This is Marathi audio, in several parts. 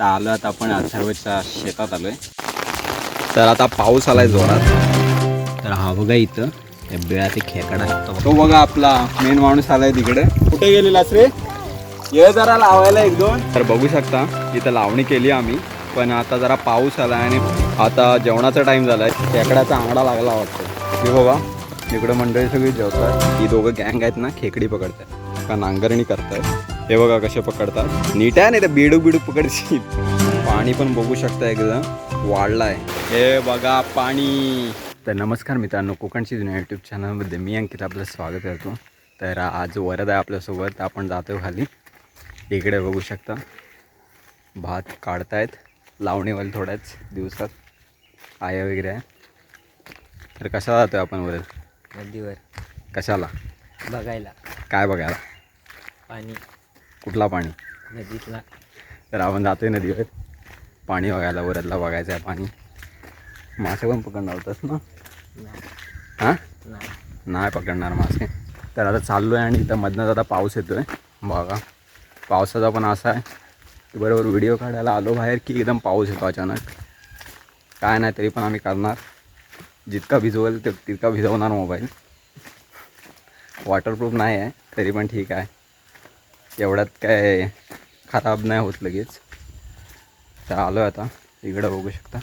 आता आलो आता आपण अथर्वच्या शेतात आलोय. तर आता पाऊस आलाय जोरात. तर हा बघा इथं त्या बिळा ते खेकडा आहे तो बघा आपला मेन माणूस आलाय तिकडे. कुठे गेलेलास रे ये जरा लावायला एक दोन. तर बघू शकता इथं लावणी केली आम्ही. पण आता जरा पाऊस आला आणि आता जेवणाचा टाइम झालाय. खेकड्याचा आंगडा लागला वाटतो. हे बघा इकडं मंडळी सगळी जेवतात. ही दोघं गँग आहेत ना खेकडी पकडतात. का नांगरणी करतात हे बघा कसे पकडतात. नीट आहे नाही तर बिडूक बिडूक पकडशील. पाणी पण बघू शकता एकदम वाढलाय. हे बघा पाणी. तर नमस्कार मित्रांनो कोकणची जुन्या यूट्यूब चॅनलमध्ये मी अंकित आपलं स्वागत करतो. तर आज वरद आहे आपल्यासोबत. आपण जातो खाली. इकडे बघू शकता. भात काढतायत. लावणीवाले थोड्याच दिवसात. आया वगैरे आहे. तर कशाला जातोय आपण वरद? नदीवर. कशाला? बघायला. काय बघायला? पाणी. कुठला पाणी? नदीतला. तर आपण जातोय नदीवर. पाणी बघायला वरदला बघायचं आहे पाणी. मासे पण पकडणार होतास ना? हां? नाही. पकडणार मासे. तर आता चाललो आहे आणि इथं मधनं आता पाऊस येतो आहे बघा. पावसाचा पण असा आहे. की बरोबर व्हिडिओ काढायला आलो बाहेर की एकदम पाऊस येतो अचानक. काय नाही तरी पण आम्ही करणार. जितका भिजवेल ते तितका भिजवणार मोबाईल. वॉटरप्रूफ नाही आहे तरी पण ठीक आहे. एवढ्यात काय खराब नाही होत लगेच. तर आलो आहे आता. इकडं बघू शकता.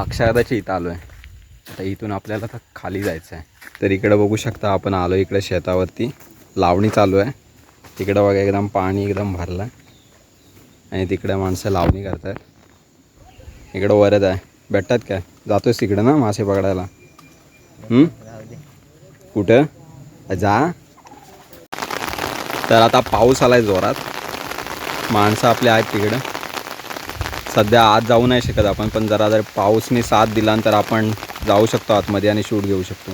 अक्षरदाच्या इथं आलो आहे आता इथून आपल्याला आता खाली जायचं आहे तर इकडं बघू शकता आपण आलो इकडे शेतावरती. लावणी चालू आहे. तिकडं बघा एकदम पाणी एकदम भरलं आहे आणि तिकडे माणसं लावणी करतात इकडं वरत आहे. भेटतात काय? जातोस तिकडं ना मासे पकडायला? कुठं? जा. तर आता पाऊस आला आहे जोरात. माणसं आपले आहेत तिकडं. सध्या आत जाऊ नाही शकत आपण पण जरा जर पाऊसने साथ दिला तर आपण जाऊ शकतो आतमध्ये आणि शूट घेऊ शकतो.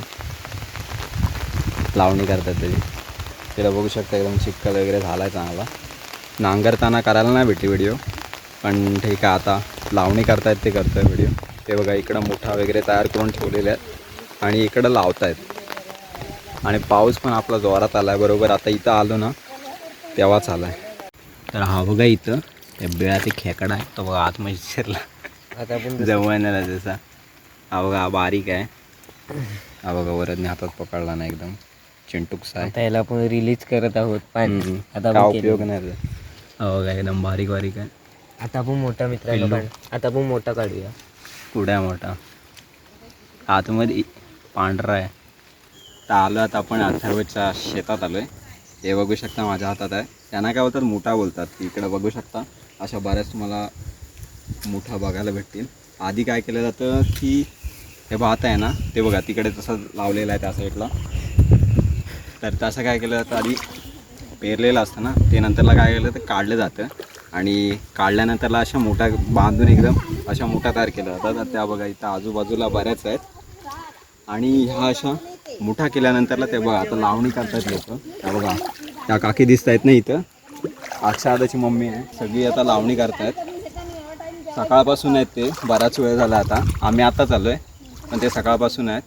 लावणी करतात त्याची तिला बघू शकता एकदम चिक्कल वगैरे झाला आहे चांगला. नांगरताना करायला नाही भेटली व्हिडिओ पण ठीक आहे आता लावणी करतायत ते करतोय व्हिडिओ ते बघा इकडं मोठा वगैरे तयार करून ठेवलेले आहेत आणि इकडं लावतायत. आणि पाऊस पण आपला जोरात आला आहे बरोबर? आता इथं आलो ना तेव्हाच आला आहे तर हा बघा इथं त्या बिळा ते खेकडा आहे तो बघा आतमध्ये शिरला. आता आपण जवळ नाही जसा हा बघा हा बारीक आहे. हा बघा वरदने हातात पकडला ना एकदम. चिंटूकसा आहे आता याला आपण रिलीज करत आहोत. पाणी. आता. उपयोग नाही. हा बघा एकदम बारीक बारीक आहे. आता आपण मोठा. काढ- आता आपण मोठा काढूया. कुड्या मोठा? आतमध्ये पांढरा आहे. तर आलो आता आपण अथर्वच्या शेतात आलो आहे हे बघू शकता माझ्या हातात आहे. त्यांना काय बोलतात? मुठा बोलतात. इकडं बघू शकता. अशा बऱ्याच तुम्हाला मुठा बघायला भेटतील. आधी काय केलं जातं की हे भात आहे ना ते बघा तिकडे तसं लावलेलं आहे त्या साईडला तर तसं काय केलं जातं आधी पेरलेलं असतं ना ते नंतरला काय केलं तर काढलं जातं. आणि काढल्यानंतरला अशा मोठ्या बांधून एकदम अशा मोठ्या तयार केल्या जातात. तर त्या बघा इथं आजूबाजूला बऱ्याच आहेत. आणि ह्या अशा मोठा केल्यानंतरला ते बघा आता लावणी करतात लोक त्या बघा त्या काकी दिसत आहेत ना इथं. अक्षादाची मम्मी आहे. सगळी आता लावणी करतायत. सकाळपासून आहेत ते. बराच वेळ झाला आता. आम्ही आता चाललो आहे पण ते सकाळपासून आहेत.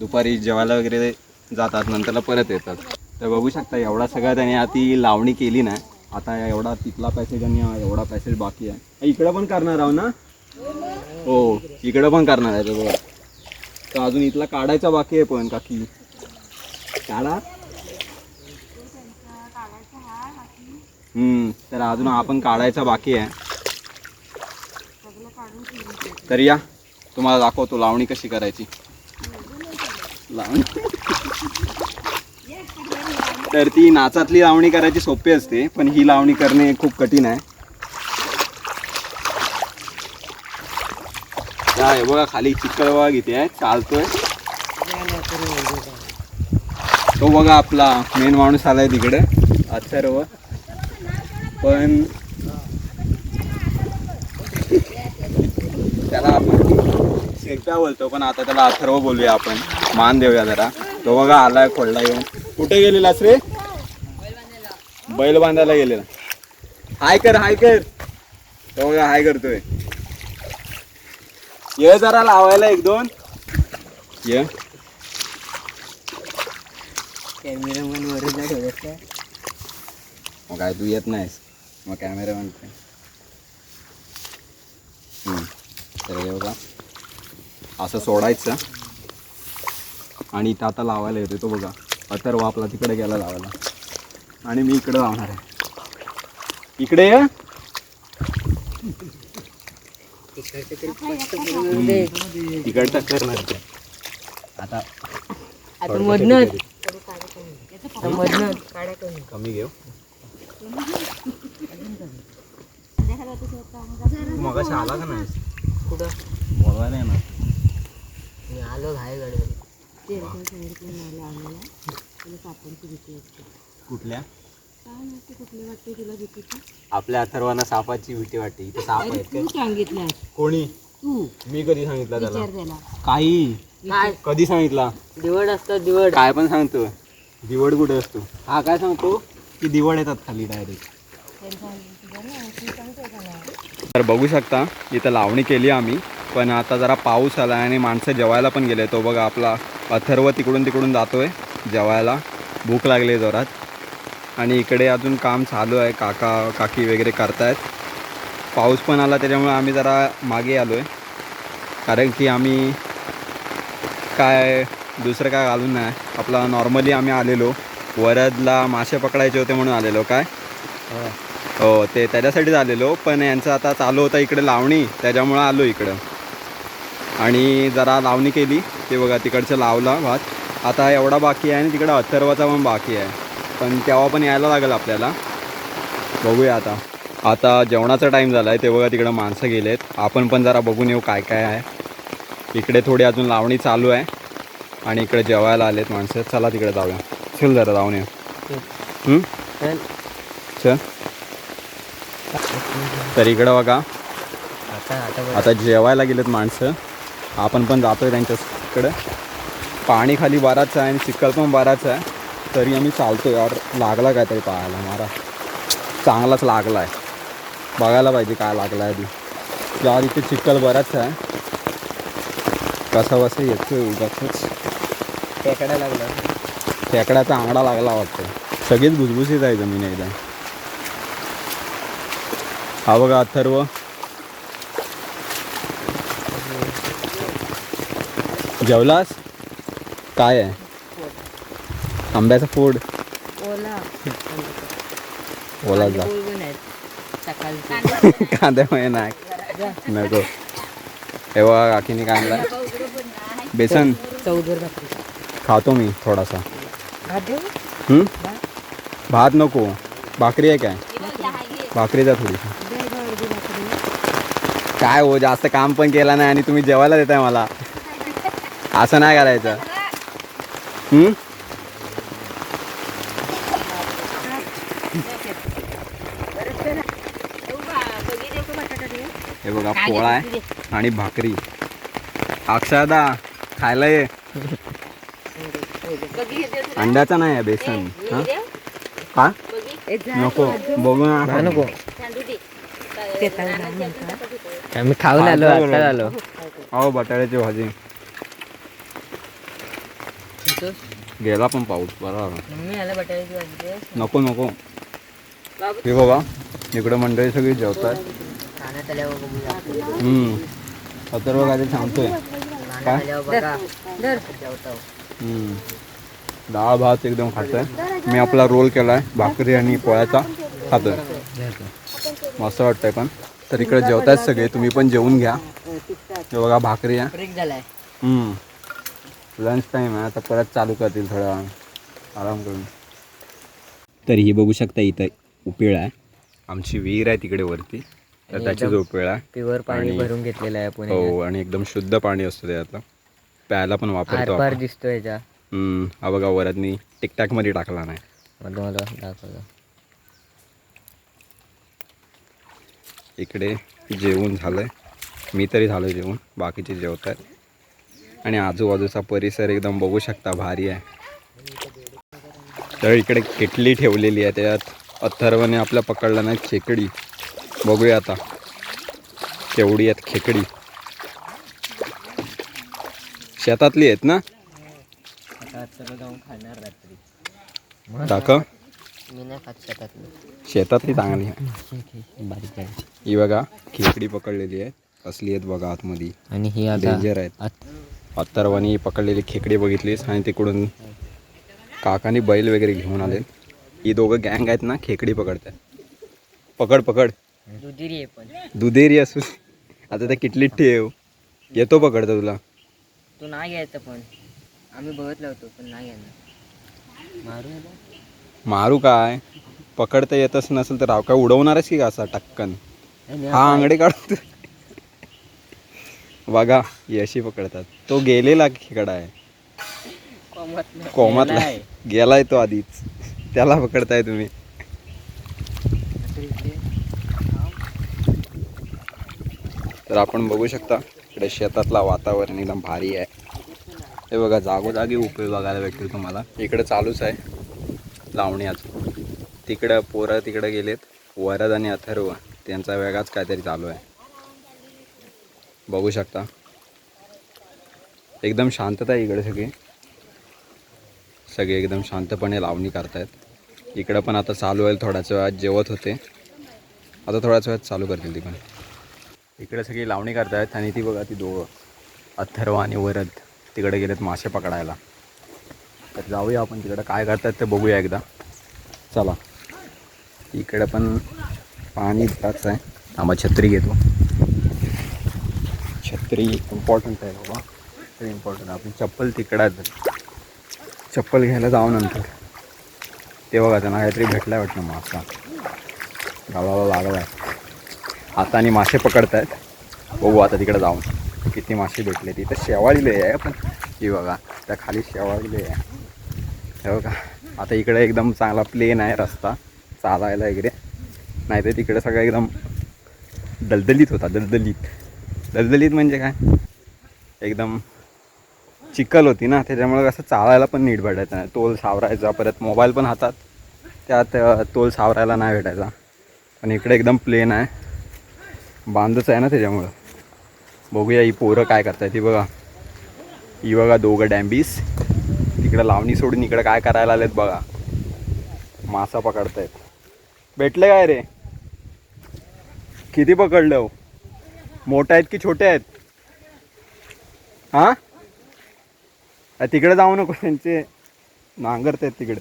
दुपारी जेवायला वगैरे जातात नंतरला परत येतात. तर बघू शकता एवढा सगळा त्यांनी आधी लावणी केली ना आता एवढा तिथला पॅसेज आणि एवढा पॅसेज बाकी आहे. इकडं पण करणार आहो ना? हो इकडं पण करणार आहे बघा. तर अजून इथला काढायचा बाकी आहे पण काकी. काढा. हम्म तर अजून आपण काढायचा बाकी आहे. तर या तुम्हाला दाखवतो लावणी कशी करायची. लावणी? तर ती नाचातली लावणी करायची सोपी असते पण ही लावणी करणे खूप कठीण आहे. या हे बघा खाली चिक्कल बघा किती आहे चालतोय. तो बघा आपला मेन माणूस आलाय तिकडे अथर्व. पण त्याला आपण शिरप्या बोलतो पण आता त्याला अथर्व बोलूया आपण. मान देऊया जरा. तो बघा आलाय खोडला येऊन. कुठे गेलेलास रे बैल बांधायला गेलेला. हाय कर हाय कर. तो बघा हाय करतोय. ये जरा लावायला एक दोन. ये. कॅमेरामॅन वर ठेवत काय मग काय तू येत नाहीस. मग कॅमेरा म्हणते तर हे बघा असं सोडायचं. आणि इथं आता लावायला येतो तो बघा. अथर्व आपला तिकडे गेला लावायला. आणि मी इकडे लावणार आहे. इकडे ये तिकडचं करणार. आता आता मधनं. मधनं. कमी घेऊ. मग आला का नाही? कुठं? बोलवायला येणार मी आलो घाय गडबड कुठल्या? आपल्या अथर्वांना सापाची भीती वाटते. इथे साप आहेत? सांगितलं कोणी? तू. मी कधी सांगितलं त्याला? विचार त्याला. काही? काय? कधी सांगितला? दिवड असतं दिवड. काय पण सांगतो. दिवड कुठे असतो? हा काय सांगतो? की दिवड येतात खाली डायरेक्ट तर बघू शकता इथं लावणी केली आम्ही. पण आता जरा पाऊस आला आणि माणसं जेवायला पण गेले तो बघा आपला अथर्व तिकडून तिकडून जातोय जेवायला. भूक लागली जोरात. आणि इकडे अजून काम चालू आहे काका काकी वगैरे करतायत. पाऊस पण आला त्याच्यामुळे आम्ही जरा मागे आलो आहे कारण की आम्ही काय दुसरं काय घालून नाही. आपला नॉर्मली आम्ही आलेलो. वरदला मासे पकडायचे होते म्हणून आलेलो काय? हो ते त्याच्यासाठीच आलेलो. पण यांचं आता चालू होतं इकडे लावणी त्याच्यामुळं आलो इकडं. आणि जरा लावणी केली ते बघा तिकडचं लावला भात. आता एवढा बाकी आहे आणि तिकडं अथर्वाचा पण बाकी आहे. पण तेव्हा पण यायला लागेल आपल्याला. बघूया आता. आता जेवणाचा टाईम झाला आहे ते बघा तिकडं माणसं गेलेत. आपण पण जरा बघून येऊ काय काय आहे. इकडे थोडी अजून लावणी चालू आहे. आणि इकडे जेवायला आलेत माणसं. चला तिकडे जाऊया. चल जरा जाऊन येऊ? चल. तर इकडं बघा. आता आता बघ. आता जेवायला गेलेत माणसं. आपण पण जातोय त्यांच्याकडे. पाणी खाली बराच आहे आणि चिखल पण बराच आहे. तरी आम्ही चालतो यार. लागला काहीतरी पाहायला मारा चांगलाच लागला आहे बघायला पाहिजे काय लागला आहे ती यार इथे चिखल बराच आहे. कसा बसा येतोय उगाच टेकडा लागला. खेकड्याचा आंगडा लागला वाटतं. सगळीच भुसभुशीत आहे जमीन एकदा. हा बघा अथर्व. जेवलास? काय आहे? आंब्याचा फोड. ओला. ओला जा. कांद्यामुळे नाही. नको. हे बघा काकीने आणलाय बेसन. खातो मी थोडासा. भात नको. भाकरी आहे काय? भाकरी. द्या थोडीशी काय हो जास्त काम पण केलं नाही आणि तुम्ही जेवायला देताय मला. असं नाही करायचं हं? हे बघा पोळा आहे आणि भाकरी. अक्षदा खायला ये. अंड्याचा नाही आहे बेसन. हा का? नको. बघू ना. हा, नको. आम्ही खाऊन आलो आता आलो. हो बटाट्याची भाजी. गेला पण पाऊस बरोबर. नको नको. हे बघा इकडं मंडळी सगळी जेवतात. खाण्यात बघूया हम्म अथर्व काय ते सांगतोय खाण्यात आल्यावर बघा जेवतो हम्म. डाळ भात एकदम खातोय मी आपला रोल केलाय. भाकरी आणि पोळ्याचा खातोय मस्त वाटतंय पण तर इकडे जेवतायत सगळे तुम्ही पण जेवून घ्या. हे बघा भाकरी आहे. ब्रेक झालाय लंच टाईम आहे आता परत चालू करतील थोडा आराम करून तर ही बघू शकता इथं उपेळ आहे आमची विहीर आहे तिकडे वरती तर उपेळ आहे. प्युअर पाणी भरून घेतलेलं आहे पुणे हो आणि एकदम शुद्ध पाणी असतं त्यातलं. प्यायला पण वापरतो आरपार आपण. दिसतो याच्या. हम्म, हा बघा वरदनी टिकटॅकमध्ये टाकला नाही. दाखवतो. इकडे जेवण झालंय. मी तरी झालो जेवण. बाकीचे जेवत आहेत आणि आजूबाजूचा परिसर एकदम बघू शकता भारी आहे. तर इकडे किटली ठेवलेली आहे त्यात. अथर्वने आपल्या पकडलं नाही खेकडी बघूया आता. केवढी आहेत खेकडी. शेतातली आहेत ना? टाका शेतातलं चांगली आहे. ही बघा खेकडी पकडलेली आहे. कसली आहेत बघा आतमध्ये. आणि ही डेंजर आहेत. अत्तरवानी पकडलेली खेकडी बघितलीस? आणि तिकडून काकानी बैल वगैरे घेऊन आले ही दोघं गँग आहेत ना खेकडी पकडतात पकड पकड. दुधिरी आहे पण. दुधेरी असू आता त्या किटलीत ठेव. येतो पकडतो तुला. तू नाही घ्यायचं पण. आम्ही बघितलं होतो पण नाही घ्यायला मारू काय? पकडता येतच नसेल तर राव काय उडवणारच की का असा टक्कन? हा अंगडे काढतो बघा ही अशी पकडतात. तो गेलेला खेकडा आहे. कोमातला. गेलाय. तो आधीच. त्याला पकडताय तुम्ही आता इथे तर आपण बघू शकता इकडे शेतातला वातावरण एकदम भारी आहे. हे बघा जागोजागी उपयोग बघायला भेटतील तुम्हाला. इकडे चालूच आहे लावणी अजून. तिकडं पोरं तिकडं गेलेत वरद आणि अथर्व त्यांचा वेगळाच काहीतरी चालू आहे. बघू शकता. एकदम शांतता आहे इकडे सगळी. सगळे एकदम शांतपणे लावणी करतायत. इकडं पण आता चालू होईल थोड्याच वेळात जेवत होते. आता थोड्याच वेळात चालू करतील तिकडे इकडे सगळी लावणी करतायत आणि ती बघा ती दोघं. अथर्व आणि वरद तिकडे गेलेत मासे पकडायला. तर जाऊया आपण तिकडं. काय करतात ते बघूया एकदा. चला. इकडं पण पाणी इतकाच आहे. आम्हा छत्री घेतो. छत्री इम्पॉर्टंट आहे बाबा. ते इम्पॉर्टंट आपण चप्पल तिकडं चप्पल घ्यायला जाऊ नंतर. ते बघा त्यांना काहीतरी भेटलाय वाटतं मासा. गावाला लागला आहे हाताने मासे पकडत आहेत बघू आता तिकडे जाऊन. किती मासे भेटले तिथं शेवाळी लय आहे पण ही बघा त्या खाली शेवाळी लय आहे. हे बघा आता इकडे एकदम चांगला प्लेन आहे रस्ता. चालायला वगैरे. नाही तर तिकडे सगळं एकदम दलदलीत होता दलदलीत. दलदलीत म्हणजे काय? एकदम चिखल होती ना त्याच्यामुळे कसं चालायला पण नीट भेटायचं नाही. तोल सावरायचा परत मोबाईल पण हातात. त्यात तोल सावरायला नाही भेटायचा. पण इकडे एकदम प्लेन आहे. बांधच आहे ना त्याच्यामुळं. बघूया ही पोरं काय करताय ती बघा. ही बघा दोघं डॅम्बीस. तिकडं लावणी सोडून इकडं काय करायला आलेत बघा. मासा पकडतायत. भेटले काय रे? किती पकडलं हो? मोठे आहेत की छोटे आहेत? हां? तिकडे जाऊ नको त्यांचे नांगरत आहेत तिकडे.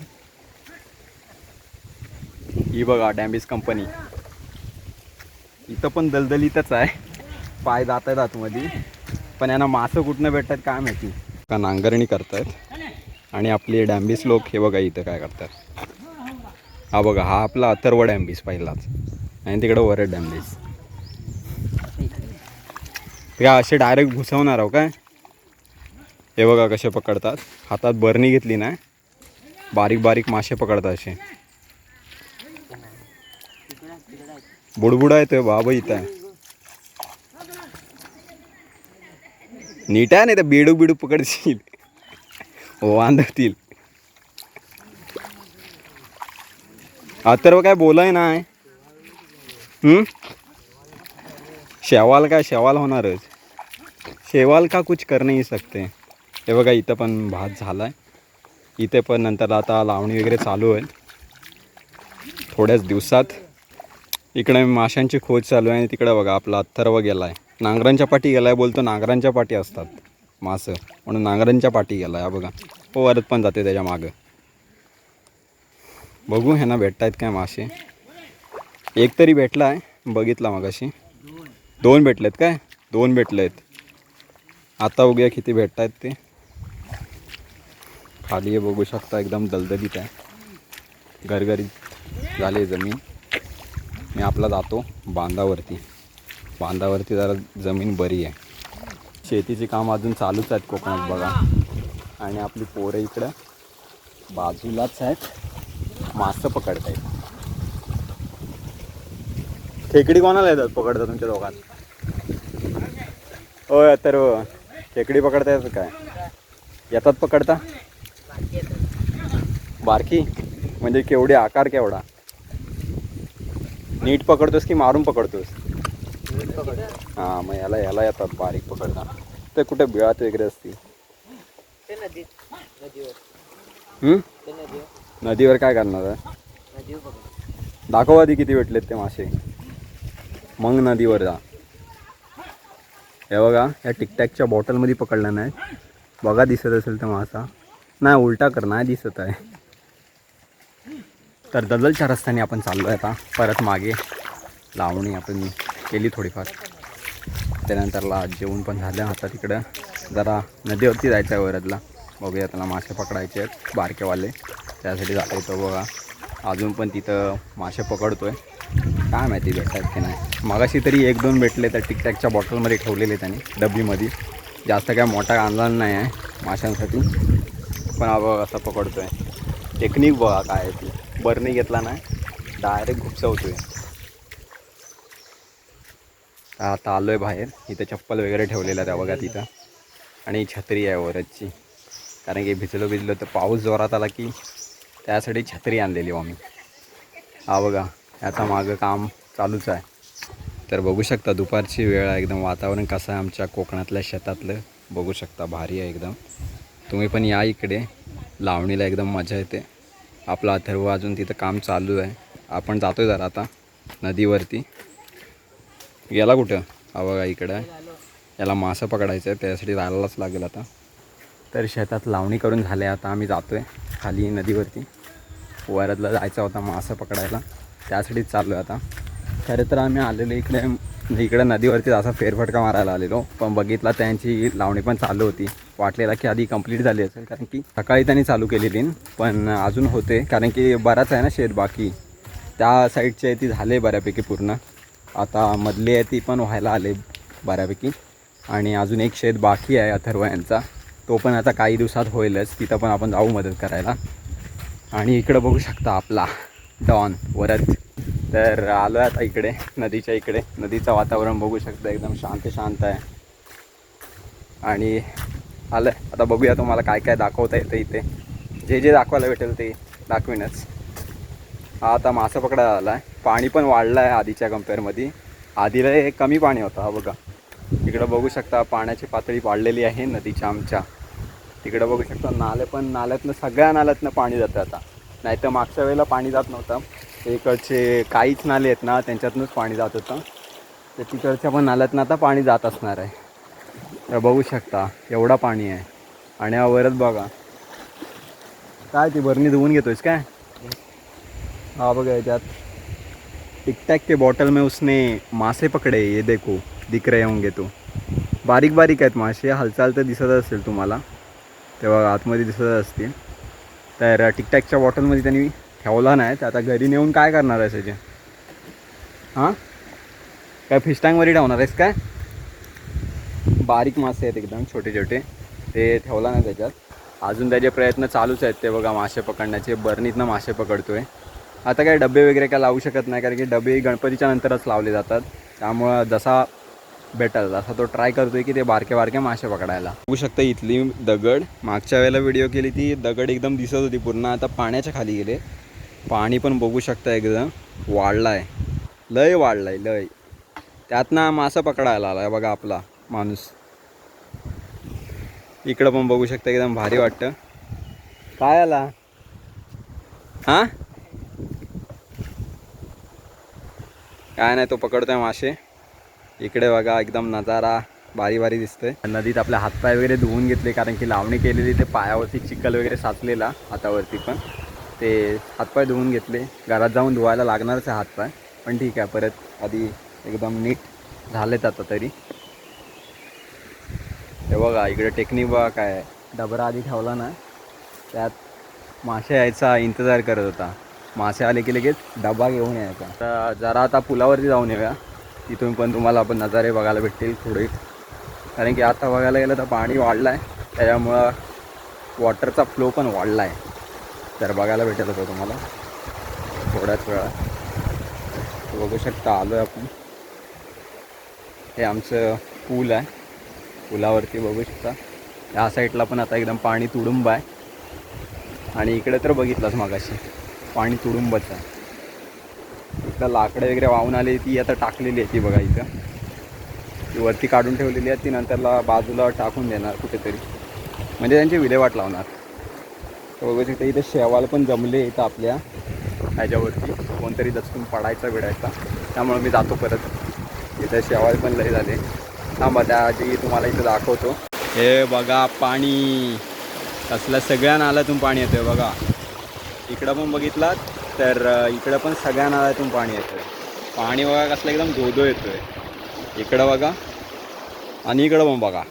ही बघा डॅम्बीस कंपनी. इथं पण दलदलीतच आहे. पाय जात आहेत आतमध्ये. पण यांना मासं कुठनं भेटतात काय माहिती? का नांगरणी करतायत? आणि आपले डॅम्बिस लोक हे बघा इथं काय करतात. हा बघा हा आपला अथर्व डॅम्बिस पहिलाच. आणि तिकडं वर डॅम्बिस. का असे डायरेक्ट घुसवणार आहो काय? हे बघा कसे पकडतात. हातात बरणी घेतली ना बारीक बारीक मासे पकडतात असे. बुडबुडा येतोय बाबा इथं नीट आहे नाही तर बिडू बिडू पकडशील वांधतील अथर्व काय बोलाय नाही. हम्म? शेवाल काय शेवाल होणारच. शेवाल का कुछ कर नाही सकते. हे बघा इथं पण भात झालाय. इथे पण नंतर आता लावणी वगैरे चालू आहे थोड्याच दिवसात. इकडे माशांची खोज चालू आहे आणि तिकडे बघा आपला अथर्व गेला आहे नांगरांच्या पाठी गेला आहे बोलतो नांगरांच्या पाठी असतात मासं. म्हणून नांगरांच्या पाठी गेला आहे बघा. हो वरत पण जाते त्याच्या मागं. बघू ह्यांना भेटतायत काय मासे? एक तरी भेटला आहे बघितला मगाशी. दोन भेटलेत काय? दोन भेटले आहेत आता बघूया किती भेटतायत ते? खाली बघू शकता एकदम दलदलीत आहे. घरघरीत झाली जमीन. मी आपला जातो बांधावरती. बांधावरती जरा जमीन बरी आहे. शेतीची काम अजून चालूच आहेत कोकणात बघा. आणि आपली पोरं इकडं बाजूलाच आहेत. मासं पकडत आहेत खेकडी कोणाला येतात पकडता तुमच्या दोघात होय तर खेकडी पकडता येतात काय? येतात पकडता? बारकी? म्हणजे केवढी? आकार केवढा? नीट पकडतोस की मारून पकडतोस? हां मग याला याला येतात बारीक पकडता ते कुठे बिळात वगैरे असतील? नदीवर. काय करणार आहे? दाखव आधी किती भेटलेत ते मासे. मग नदीवर जा. हे बघा या टिकटॅकच्या बॉटलमध्ये पकडला नाही. बघा दिसत असेल तर मासा. नाही उलटा कर नाही दिसत आहे. तर दलदलच्या रस्त्याने आपण चाललो आहे आता. परत मागे लावणी आपण केली थोडीफार. त्यानंतरला जेवण पण झालं आता तिकडं. जरा नदीवरती जायचं आहे वरदला. बघूया त्याला मासे पकडायचे आहेत बारकेवाले. त्यासाठी जाता येतो बघा. अजून पण तिथं मासे पकडतो आहे काय माहिती भेटतात की नाही. मगाशी तरी एक दोन भेटले तर टिकटॅकच्या बॉटलमध्ये ठेवलेले त्यांनी डब्बीमध्ये. जास्त काय मोठा आंदोलन नाही आहे माशांसाठी. पण हा असं पकडतो आहे टेक्निक बघा काय आहे ती. बरणी घेतला नाही डायरेक्ट घुपसवतोय आता आलो आहे बाहेर इथं चप्पल वगैरे ठेवलेला त्या बघा तिथं. आणि छत्री आहे वरची. कारण की भिजलो भिजलो तर पाऊस जोरात आला की त्यासाठी छत्री आणलेली हो आम्ही. हा बघा याचा मागं काम चालूच आहे. तर बघू शकता दुपारची वेळ आहे एकदम वातावरण कसं आहे आमच्या कोकणातल्या शेतातलं. बघू शकता भारी आहे एकदम. तुम्ही पण या इकडे. लावणीला एकदम मजा येते. आपला अथर्व अजून तिथं काम चालू आहे. आपण जातो आहे जरा आता नदीवरती. गेला कुठं? हा बघा इकडं. याला मासं पकडायचं आहे त्यासाठी जायलाच लागेल आता. तर शेतात लावणी करून झाले आता आम्ही जातो आहे खाली नदीवरती. वरातला जायचा होता मासं पकडायला. त्यासाठीच चाललो आहे आता. खरं तर आम्ही आलेलो इकडे म्हणजे इकडे नदीवरती असा फेरफटका मारायला आलेलो. पण बघितला त्यांची लावणी पण चालू होती. वाटलेला की आधी कंप्लीट झाली असेल कारण की सकाळी त्यांनी चालू केलेली पण अजून होते कारण की बराच आहे ना शेत बाकी. त्या साईडची आहे ती झाले बऱ्यापैकी पूर्ण. आता मधली आहे ती पण व्हायला आले बऱ्यापैकी. आणि अजून एक शेत बाकी आहे अथर्व यांचा. तो पण आता काही दिवसात होईलच. तिथं पण आपण जाऊ मदत करायला. आणि इकडं बघू शकता आपला डॉन वरद तर आलो आहे आता इकडे नदीच्या इकडे. नदीचं वातावरण बघू शकता एकदम शांत शांत आहे. आणि आलं आहे आता बघूया तुम्हाला काय काय दाखवता येतं इथे. जे जे दाखवायला भेटेल ते दाखवीनच. हा आता मासा पकडायला आला आहे पाणी पण वाढलं आहे आधीच्या कम्पेअरमध्ये आधीला हे कमी पाणी होतं हा बघा. इकडं बघू शकता पाण्याची पातळी वाढलेली आहे नदीच्या आमच्या. तिकडं बघू शकता नाले पण नाल्यातनं सगळ्या नाल्यातनं पाणी जातं आता. नाही तर मागच्या वेळेला पाणी जात नव्हतं. इकडचे काहीच नाले आहेत ना त्यांच्यातूनच पाणी जात होतं. तर तिकडच्या पण नाल्यातनं आता पाणी जात असणार आहे. तर बघू शकता एवढा पाणी आहे. आणि हा वरच बघा. काय ती भरणी धुवून घेतोयस काय? हा बघा याच्यात. टिकटॅक के बॉटल में उसने मासे पकडे ये देखो दिख रहे होंगे तो. बारीक बारीक आहेत मासे हालचाल तर दिसत असेल तुम्हाला. तेव्हा आतमध्ये दिसत असतील. तर टिकटॅकच्या बॉटलमध्ये त्यांनी ठेवला नाही. तर आता घरी नेऊन काय करणार आहे त्याचे हां? काय फिश टँकमध्ये ठेवणार आहेस काय? बारीक मासे आहेत एकदम छोटे छोटे ते ठेवला नाही त्याच्यात. अजून त्याचे प्रयत्न चालूच आहेत. ते बघा मासे पकडण्याचे. बर्नीतनं मासे पकडतोय. आता काय डबे वगैरे काय लावू शकत नाही कारण की डबे गणपतीच्या नंतरच लावले जातात. त्यामुळं जसा भेटेल असा तो ट्राय करतोय की ते बारके बारके मासे पकडायला. बघू शकता इथली दगड. मागच्या वेळेला व्हिडिओ केली ती. दगड एकदम दिसत होती पूर्ण. आता पाण्याच्या खाली गेले. पाणी पण बघू शकता एकदम. वाढलं आहे लय वाढलं आहे लय. त्यातनं मासा पकडायला आला बघा आपला माणूस. इकडं पण बघू शकता एकदम भारी वाटतं. काय आला? हां? काय नाही तो पकडतोय मासे. इकडे बघा एकदम नजारा भारी भारी दिसतोय. नदीत आपले हातपाय वगैरे धुवून घेतले कारण की लावणी केलेली ते पायावरती चिखल वगैरे साचलेला हातावरती पण. ते हातपाय धुवून घेतले. घरात जाऊन धुवायला लागणारच आहे हातपाय. पण ठीक आहे परत आधी एकदम नीट झालेत आता तरी. हे बघा इकडे टेक्निक बघा काय आहे. डबरा आधी ठेवला ना त्यात मासे यायचा इंतजार करत होता. मासे आले की लगेच डबा घेऊन यायचा. तर जरा आता पुलावरती जाऊन येऊया. तिथून पण तुम्हाला आपण नजारे बघायला भेटतील थोडे कारण की आता बघायला गेलं तर पाणी वाढलं आहे त्याच्यामुळं वॉटरचा फ्लो पण वाढला आहे तर बघायला भेटेल होतं तुम्हाला. थोड्याच वेळा बघू शकता आलो आहे आपण. हे आमचं पूल आहे. पुलावरती बघू शकता. या साईडला पण आता एकदम पाणी तुडुंब आहे. आणि इकडे तर बघितलंच मागाशी. पाणी तुडुंबच आहे. इथं लाकडं वगैरे वाहून आली ती आता टाकलेली आहे ती बघा इथं. ती वरती काढून ठेवलेली आहे ती नंतरला बाजूला टाकून देणार कुठेतरी. म्हणजे त्यांची विल्हेवाट लावणार. तर बघू शकता इथं शेवाल पण जमले इथं आपल्या. ह्याच्यावरती कोणतरी दचकून पडायचा बिडायचा त्यामुळे मी जातो परत. इथं शेवाळ पण लय झाले. थांबा त्याआधी तुम्हाला इथं दाखवतो. हे बघा पाणी. कसलं सगळ्या नाल्यातून पाणी येतं बघा. इकडं पण बघितलात? तर इकडं पण सगळ्या नाल्यातून पाणी येतं आहे पाणी बघा कसलं एकदम धोधो आहे इकडं बघा. आणि इकडं पण बघा.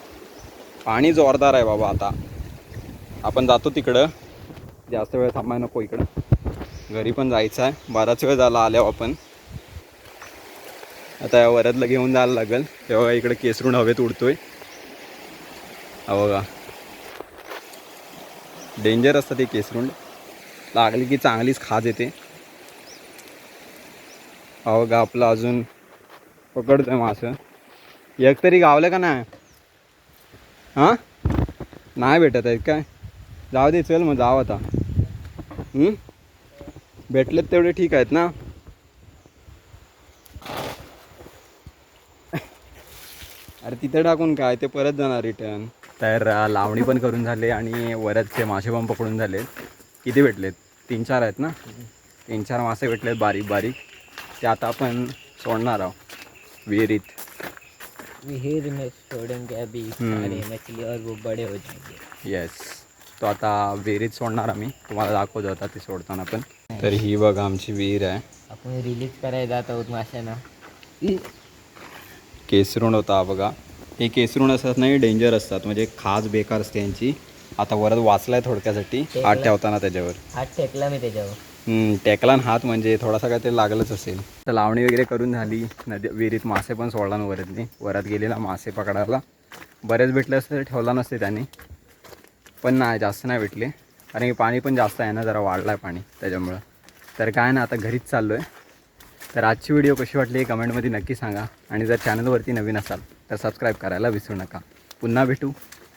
पाणी जोरदार आहे बाबा आता. आपण जातो तिकडं. जास्त वेळ थांबाय नको इकडं. घरी पण जायचं आहे. बराच वेळ झाला आल्यावर आपण. आता या वरदला घेऊन जायला लागेल. तेव्हा इकडे केसरून हवेत उडतोय. हा बघा. डेंजर असतं ते केसरुंड लागली की चांगलीच खाज येते. अहो बघा आपलं अजून. पकडतोय मासं. एक तरी गावलं का नाही? हां? नाही भेटत आहेत काय? जाऊ दे चल मग जाव आता. भेटलेत तेवढे ठीक आहेत ना? अरे तिथे टाकून काय? ते परत जाणार रिटर्न तर लावणी पण करून झाले आणि वरदचे मासे पण पकडून झाले किती भेटलेत? तीन चार आहेत ना? तीन चार मासे भेटलेत बारीक बारीक. ते आता आपण सोडणार आहोत. विहिरीत. विहीर में छोड़ेंगे अभी. हम्म। सारे मछली और वो बड़े हो जाएंगे. येस तो आता विहिरीत सोडणार आम्ही. तुम्हाला दाखवतो आता ते सोडताना पण. तर ही बघा आमची विहीर आहे. आपण रिलीज करायला जात आहोत माशांना. केसरुण होता बघा. हे केसरुण असतात नाही डेंजर असतात. म्हणजे खास बेकार असते यांची. आता वरच वाचलाय थोडक्यासाठी. हात ठेवताना त्याच्यावर. हात टेकला मी त्याच्यावर. हम्म, टेकला ना हात म्हणजे थोडासा काय ते लागलंच असेल. तर लावणी वगैरे करून झाली. नदी विहिरीत मासे पण सोडला ना वरतनी वरात गेलेला मासे पकडायला. बरेच भेटले असते तर ठेवला नसते त्याने. पण नाही जास्त नाही भेटले. कारण की पाणी पण जास्त आहे ना जरा वाढलं आहे पाणी त्याच्यामुळं. तर काय ना आता घरीच चाललो आहे तर आजची व्हिडिओ कशी वाटली हे कमेंटमध्ये नक्की सांगा. आणि जर चॅनलवरती नवीन असाल तर सबस्क्राईब करायला विसरू नका. पुन्हा भेटू.